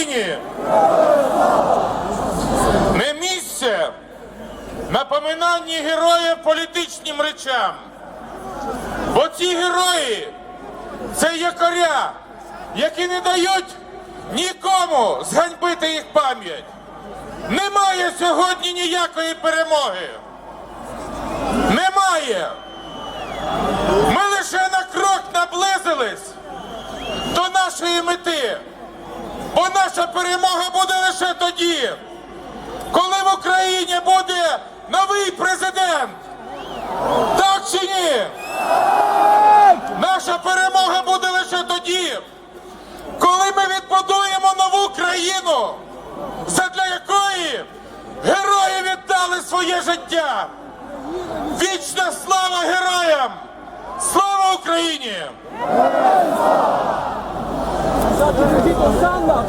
Україні не місце напоминання героя політичним речам, бо ці герої це якоря, які не дають нікому зганьбити їх пам'ять. Немає сьогодні ніякої перемоги. Немає. Ми лише на крок наблизились до нашої мети. Наша перемога буде лише тоді, коли в Україні буде новий президент. Так чи ні? Наша перемога буде лише тоді, коли ми відбудуємо нову країну, задля якої герої віддали своє життя. Вічна слава героям! Слава Україні!